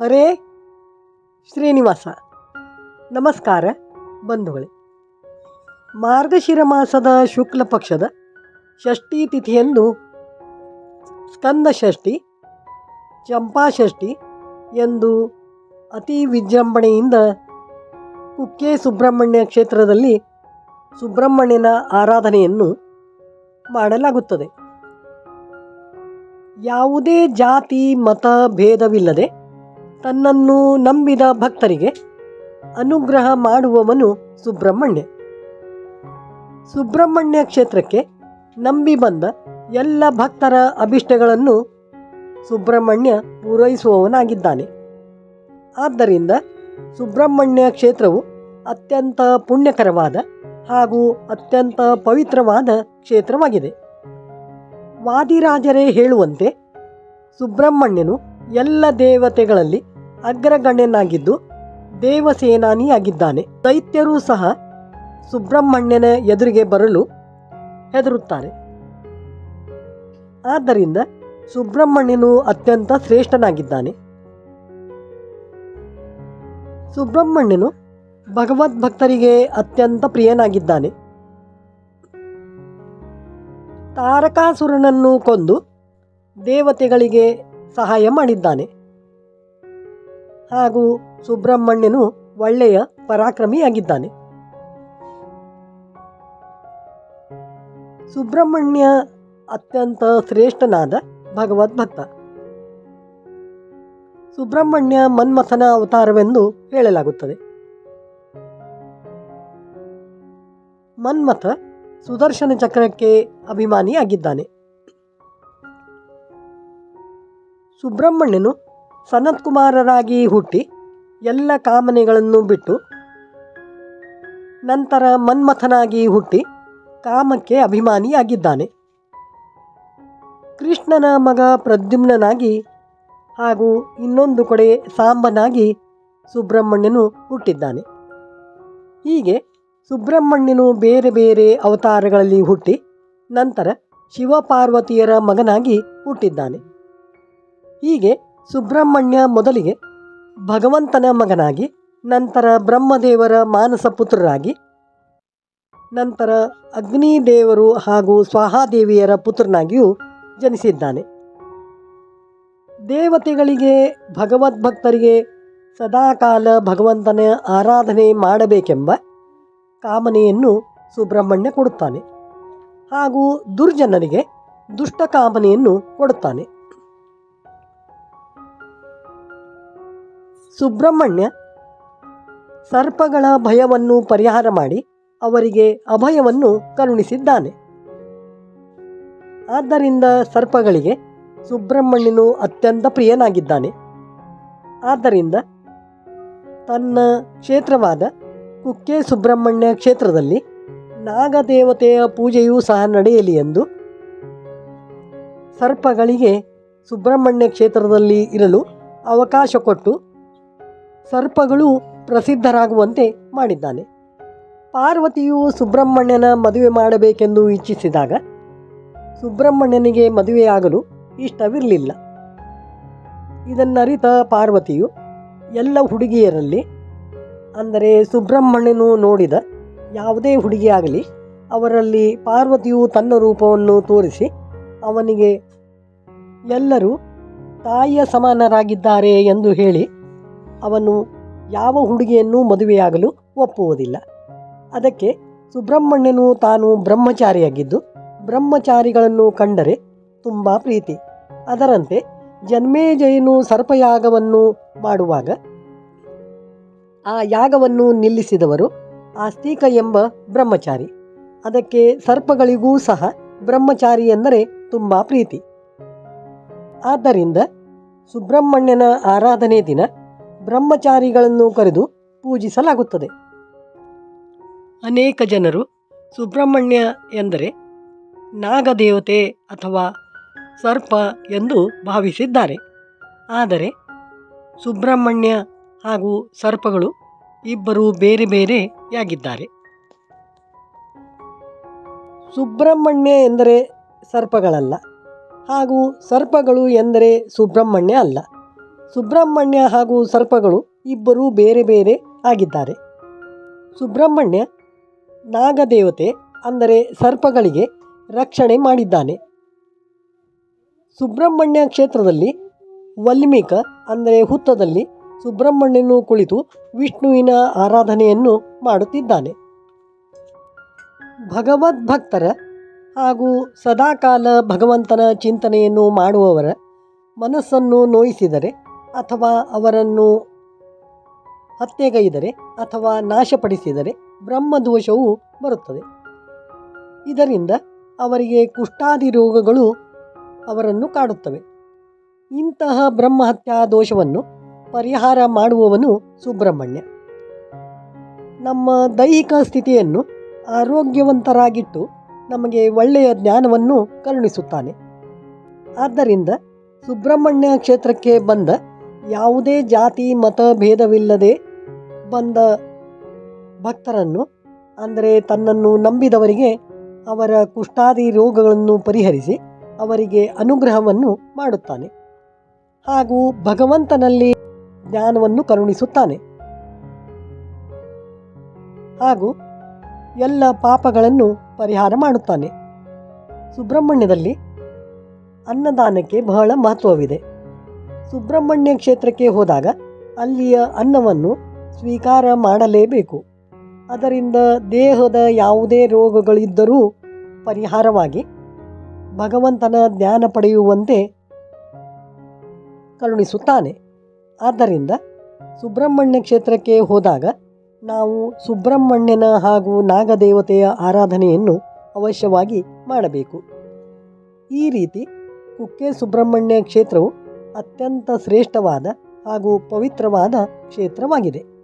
ಹರೇ ಶ್ರೀನಿವಾಸ. ನಮಸ್ಕಾರ ಬಂಧುಗಳೇ. ಮಾರ್ಗಶಿರ ಮಾಸದ ಶುಕ್ಲ ಪಕ್ಷದ ಷಷ್ಠಿ ತಿಥಿಯಂದು ಸ್ಕಂದ ಷಷ್ಠಿ ಚಂಪಾಷಷ್ಠಿ ಎಂದು ಅತಿ ವಿಜೃಂಭಣೆಯಿಂದ ಕುಕ್ಕೆ ಸುಬ್ರಹ್ಮಣ್ಯ ಕ್ಷೇತ್ರದಲ್ಲಿ ಸುಬ್ರಹ್ಮಣ್ಯನ ಆರಾಧನೆಯನ್ನು ಮಾಡಲಾಗುತ್ತದೆ. ಯಾವುದೇ ಜಾತಿ, ಮತ, ಭೇದವಿಲ್ಲದೆ ತನ್ನನ್ನು ನಂಬಿದ ಭಕ್ತರಿಗೆ ಅನುಗ್ರಹ ಮಾಡುವವನು ಸುಬ್ರಹ್ಮಣ್ಯ. ಸುಬ್ರಹ್ಮಣ್ಯ ಕ್ಷೇತ್ರಕ್ಕೆ ನಂಬಿ ಬಂದ ಎಲ್ಲ ಭಕ್ತರ ಅಭಿಷ್ಟಗಳನ್ನು ಸುಬ್ರಹ್ಮಣ್ಯ ಪೂರೈಸುವವನಾಗಿದ್ದಾನೆ. ಆದ್ದರಿಂದ ಸುಬ್ರಹ್ಮಣ್ಯ ಕ್ಷೇತ್ರವು ಅತ್ಯಂತ ಪುಣ್ಯಕರವಾದ ಹಾಗೂ ಅತ್ಯಂತ ಪವಿತ್ರವಾದ ಕ್ಷೇತ್ರವಾಗಿದೆ. ವಾದಿರಾಜರೇ ಹೇಳುವಂತೆ ಸುಬ್ರಹ್ಮಣ್ಯನು ಎಲ್ಲ ದೇವತೆಗಳಲ್ಲಿ ಅಗ್ರಗಣ್ಯನಾಗಿದ್ದು ದೇವಸೇನಾನಿಯಾಗಿದ್ದಾನೆ. ದೈತ್ಯರು ಸಹ ಸುಬ್ರಹ್ಮಣ್ಯನ ಎದುರಿಗೆ ಬರಲು ಹೆದರುತ್ತಾರೆ. ಆದ್ದರಿಂದ ಸುಬ್ರಹ್ಮಣ್ಯನು ಅತ್ಯಂತ ಶ್ರೇಷ್ಠನಾಗಿದ್ದಾನೆ. ಸುಬ್ರಹ್ಮಣ್ಯನು ಭಗವದ್ಭಕ್ತರಿಗೆ ಅತ್ಯಂತ ಪ್ರಿಯನಾಗಿದ್ದಾನೆ. ತಾರಕಾಸುರನನ್ನು ಕೊಂದು ದೇವತೆಗಳಿಗೆ ಸಹಾಯ ಮಾಡಿದ್ದಾನೆ. ಹಾಗೂ ಸುಬ್ರಹ್ಮಣ್ಯನು ಒಳ್ಳೆಯ ಪರಾಕ್ರಮಿಯಾಗಿದ್ದಾನೆ. ಸುಬ್ರಹ್ಮಣ್ಯ ಅತ್ಯಂತ ಶ್ರೇಷ್ಠನಾದ ಭಗವದ್ಭಕ್ತ. ಸುಬ್ರಹ್ಮಣ್ಯ ಮನ್ಮಥನ ಅವತಾರವೆಂದು ಹೇಳಲಾಗುತ್ತದೆ. ಮನ್ಮಥ ಸುದರ್ಶನ ಚಕ್ರಕ್ಕೆ ಅಭಿಮಾನಿಯಾಗಿದ್ದಾನೆ. ಸುಬ್ರಹ್ಮಣ್ಯನು ಸನತ್ಕುಮಾರರಾಗಿ ಹುಟ್ಟಿ ಎಲ್ಲ ಕಾಮನೆಗಳನ್ನು ಬಿಟ್ಟು ನಂತರ ಮನ್ಮಥನಾಗಿ ಹುಟ್ಟಿ ಕಾಮಕ್ಕೆ ಅಭಿಮಾನಿಯಾಗಿದ್ದಾನೆ. ಕೃಷ್ಣನ ಮಗ ಪ್ರದ್ಯುಮ್ನನಾಗಿ ಹಾಗೂ ಇನ್ನೊಂದು ಕಡೆ ಸಾಂಬನಾಗಿ ಸುಬ್ರಹ್ಮಣ್ಯನು ಹುಟ್ಟಿದ್ದಾನೆ. ಹೀಗೆ ಸುಬ್ರಹ್ಮಣ್ಯನು ಬೇರೆ ಬೇರೆ ಅವತಾರಗಳಲ್ಲಿ ಹುಟ್ಟಿ ನಂತರ ಶಿವಪಾರ್ವತಿಯರ ಮಗನಾಗಿ ಹುಟ್ಟಿದ್ದಾನೆ. ಹೀಗೆ ಸುಬ್ರಹ್ಮಣ್ಯ ಮೊದಲಿಗೆ ಭಗವಂತನ ಮಗನಾಗಿ, ನಂತರ ಬ್ರಹ್ಮದೇವರ ಮಾನಸ ಪುತ್ರರಾಗಿ, ನಂತರ ಅಗ್ನಿದೇವರು ಹಾಗೂ ಸ್ವಾಹಾದೇವಿಯರ ಪುತ್ರನಾಗಿಯೂ ಜನಿಸಿದ್ದಾನೆ. ದೇವತೆಗಳಿಗೆ, ಭಗವದ್ಭಕ್ತರಿಗೆ ಸದಾಕಾಲ ಭಗವಂತನ ಆರಾಧನೆ ಮಾಡಬೇಕೆಂಬ ಕಾಮನೆಯನ್ನು ಸುಬ್ರಹ್ಮಣ್ಯ ಕೊಡುತ್ತಾನೆ ಹಾಗೂ ದುರ್ಜನರಿಗೆ ದುಷ್ಟ ಕಾಮನೆಯನ್ನು ಕೊಡುತ್ತಾನೆ. ಸುಬ್ರಹ್ಮಣ್ಯ ಸರ್ಪಗಳ ಭಯವನ್ನು ಪರಿಹಾರ ಮಾಡಿ ಅವರಿಗೆ ಅಭಯವನ್ನು ಕರುಣಿಸಿದ್ದಾನೆ. ಆದ್ದರಿಂದ ಸರ್ಪಗಳಿಗೆ ಸುಬ್ರಹ್ಮಣ್ಯನು ಅತ್ಯಂತ ಪ್ರಿಯನಾಗಿದ್ದಾನೆ. ಆದ್ದರಿಂದ ತನ್ನ ಕ್ಷೇತ್ರವಾದ ಕುಕ್ಕೆ ಸುಬ್ರಹ್ಮಣ್ಯ ಕ್ಷೇತ್ರದಲ್ಲಿ ನಾಗದೇವತೆಯ ಪೂಜೆಯೂ ಸಹ ನಡೆಯಲಿ ಎಂದು ಸರ್ಪಗಳಿಗೆ ಸುಬ್ರಹ್ಮಣ್ಯ ಕ್ಷೇತ್ರದಲ್ಲಿ ಇರಲು ಅವಕಾಶ ಕೊಟ್ಟು ಸರ್ಪಗಳು ಪ್ರಸಿದ್ಧರಾಗುವಂತೆ ಮಾಡಿದ್ದಾನೆ. ಪಾರ್ವತಿಯು ಸುಬ್ರಹ್ಮಣ್ಯನ ಮದುವೆ ಮಾಡಬೇಕೆಂದು ಇಚ್ಛಿಸಿದಾಗ ಸುಬ್ರಹ್ಮಣ್ಯನಿಗೆ ಮದುವೆಯಾಗಲು ಇಷ್ಟವಿರಲಿಲ್ಲ. ಇದನ್ನರಿತ ಪಾರ್ವತಿಯು ಎಲ್ಲ ಹುಡುಗಿಯರಲ್ಲಿ, ಅಂದರೆ ಸುಬ್ರಹ್ಮಣ್ಯನು ನೋಡಿದ ಯಾವುದೇ ಹುಡುಗಿಯಾಗಲಿ, ಅವರಲ್ಲಿ ಪಾರ್ವತಿಯು ತನ್ನ ರೂಪವನ್ನು ತೋರಿಸಿ ಅವನಿಗೆ ಎಲ್ಲರೂ ತಾಯಿಯ ಸಮಾನರಾಗಿದ್ದಾರೆ ಎಂದು ಹೇಳಿ ಅವನು ಯಾವ ಹುಡುಗಿಯನ್ನು ಮದುವೆಯಾಗಲು ಒಪ್ಪುವುದಿಲ್ಲ. ಅದಕ್ಕೆ ಸುಬ್ರಹ್ಮಣ್ಯನು ತಾನು ಬ್ರಹ್ಮಚಾರಿಯಾಗಿದ್ದು, ಬ್ರಹ್ಮಚಾರಿಗಳನ್ನು ಕಂಡರೆ ತುಂಬ ಪ್ರೀತಿ. ಅದರಂತೆ ಜನ್ಮೇಜಯನು ಸರ್ಪಯಾಗವನ್ನು ಮಾಡುವಾಗ ಆ ಯಾಗವನ್ನು ನಿಲ್ಲಿಸಿದವರು ಆಸ್ತಿಕ ಎಂಬ ಬ್ರಹ್ಮಚಾರಿ. ಅದಕ್ಕೆ ಸರ್ಪಗಳಿಗೂ ಸಹ ಬ್ರಹ್ಮಚಾರಿ ಎಂದರೆ ತುಂಬ ಪ್ರೀತಿ. ಆದ್ದರಿಂದ ಸುಬ್ರಹ್ಮಣ್ಯನ ಆರಾಧನೆ ದಿನ ಬ್ರಹ್ಮಚಾರಿಗಳನ್ನು ಕರೆದು ಪೂಜಿಸಲಾಗುತ್ತದೆ. ಅನೇಕ ಜನರು ಸುಬ್ರಹ್ಮಣ್ಯ ಎಂದರೆ ನಾಗದೇವತೆ ಅಥವಾ ಸರ್ಪ ಎಂದು ಭಾವಿಸಿದ್ದಾರೆ. ಆದರೆ ಸುಬ್ರಹ್ಮಣ್ಯ ಹಾಗೂ ಸರ್ಪಗಳು ಇಬ್ಬರು ಬೇರೆ ಬೇರೆಯಾಗಿದ್ದಾರೆ ಸುಬ್ರಹ್ಮಣ್ಯ ಎಂದರೆ ಸರ್ಪಗಳಲ್ಲ ಹಾಗೂ ಸರ್ಪಗಳು ಎಂದರೆ ಸುಬ್ರಹ್ಮಣ್ಯ ಅಲ್ಲ. ಸುಬ್ರಹ್ಮಣ್ಯ ಹಾಗೂ ಸರ್ಪಗಳು ಇಬ್ಬರೂ ಬೇರೆ ಬೇರೆ ಆಗಿದ್ದಾರೆ. ಸುಬ್ರಹ್ಮಣ್ಯ ನಾಗದೇವತೆ ಅಂದರೆ ಸರ್ಪಗಳಿಗೆ ರಕ್ಷಣೆ ಮಾಡಿದ್ದಾನೆ. ಸುಬ್ರಹ್ಮಣ್ಯ ಕ್ಷೇತ್ರದಲ್ಲಿ ವಲ್ಮೀಕ ಅಂದರೆ ಹುತ್ತದಲ್ಲಿ ಸುಬ್ರಹ್ಮಣ್ಯನು ಕುಳಿತು ವಿಷ್ಣುವಿನ ಆರಾಧನೆಯನ್ನು ಮಾಡುತ್ತಿದ್ದಾನೆ. ಭಗವದ್ಭಕ್ತರ ಹಾಗೂ ಸದಾಕಾಲ ಭಗವಂತನ ಚಿಂತನೆಯನ್ನು ಮಾಡುವವರ ಮನಸ್ಸನ್ನು ನೋಯಿಸಿದರೆ ಅಥವಾ ಅವರನ್ನು ಹತ್ಯೆಗೈದರೆ ಅಥವಾ ನಾಶಪಡಿಸಿದರೆ ಬ್ರಹ್ಮದೋಷವು ಬರುತ್ತದೆ. ಇದರಿಂದ ಅವರಿಗೆ ಕುಷ್ಠಾದಿ ರೋಗಗಳು ಅವರನ್ನು ಕಾಡುತ್ತವೆ. ಇಂತಹ ಬ್ರಹ್ಮಹತ್ಯಾ ದೋಷವನ್ನು ಪರಿಹಾರ ಮಾಡುವವನು ಸುಬ್ರಹ್ಮಣ್ಯ. ನಮ್ಮ ದೈಹಿಕ ಸ್ಥಿತಿಯನ್ನು ಆರೋಗ್ಯವಂತರಾಗಿಟ್ಟು ನಮಗೆ ಒಳ್ಳೆಯ ಜ್ಞಾನವನ್ನು ಕರುಣಿಸುತ್ತಾನೆ. ಆದ್ದರಿಂದ ಸುಬ್ರಹ್ಮಣ್ಯ ಕ್ಷೇತ್ರಕ್ಕೆ ಬಂದ ಯಾವುದೇ ಜಾತಿ, ಮತ ಭೇದವಿಲ್ಲದೆ ಬಂದ ಭಕ್ತರನ್ನು, ಅಂದರೆ ತನ್ನನ್ನು ನಂಬಿದವರಿಗೆ ಅವರ ಕುಷ್ಠಾದಿ ರೋಗಗಳನ್ನು ಪರಿಹರಿಸಿ ಅವರಿಗೆ ಅನುಗ್ರಹವನ್ನು ಮಾಡುತ್ತಾನೆ. ಹಾಗೂ ಭಗವಂತನಲ್ಲಿ ಜ್ಞಾನವನ್ನು ಕರುಣಿಸುತ್ತಾನೆ. ಹಾಗೂ ಎಲ್ಲ ಪಾಪಗಳನ್ನು ಪರಿಹಾರ ಮಾಡುತ್ತಾನೆ. ಸುಬ್ರಹ್ಮಣ್ಯದಲ್ಲಿ ಅನ್ನದಾನಕ್ಕೆ ಬಹಳ ಮಹತ್ವವಿದೆ. ಸುಬ್ರಹ್ಮಣ್ಯ ಕ್ಷೇತ್ರಕ್ಕೆ ಹೋದಾಗ ಅಲ್ಲಿಯ ಅನ್ನವನ್ನು ಸ್ವೀಕಾರ ಮಾಡಲೇಬೇಕು. ಅದರಿಂದ ದೇಹದ ಯಾವುದೇ ರೋಗಗಳಿದ್ದರೂ ಪರಿಹಾರವಾಗಿ ಭಗವಂತನ ಜ್ಞಾನ ಪಡೆಯುವಂತೆ ಕರುಣಿಸುತ್ತಾನೆ. ಆದ್ದರಿಂದ ಸುಬ್ರಹ್ಮಣ್ಯ ಕ್ಷೇತ್ರಕ್ಕೆ ಹೋದಾಗ ನಾವು ಸುಬ್ರಹ್ಮಣ್ಯನ ಹಾಗೂ ನಾಗದೇವತೆಯ ಆರಾಧನೆಯನ್ನು ಅವಶ್ಯವಾಗಿ ಮಾಡಬೇಕು. ಈ ರೀತಿ ಕುಕ್ಕೆ ಸುಬ್ರಹ್ಮಣ್ಯ ಕ್ಷೇತ್ರವು ಅತ್ಯಂತ ಶ್ರೇಷ್ಠವಾದ ಹಾಗೂ ಪವಿತ್ರವಾದ ಕ್ಷೇತ್ರವಾಗಿದೆ.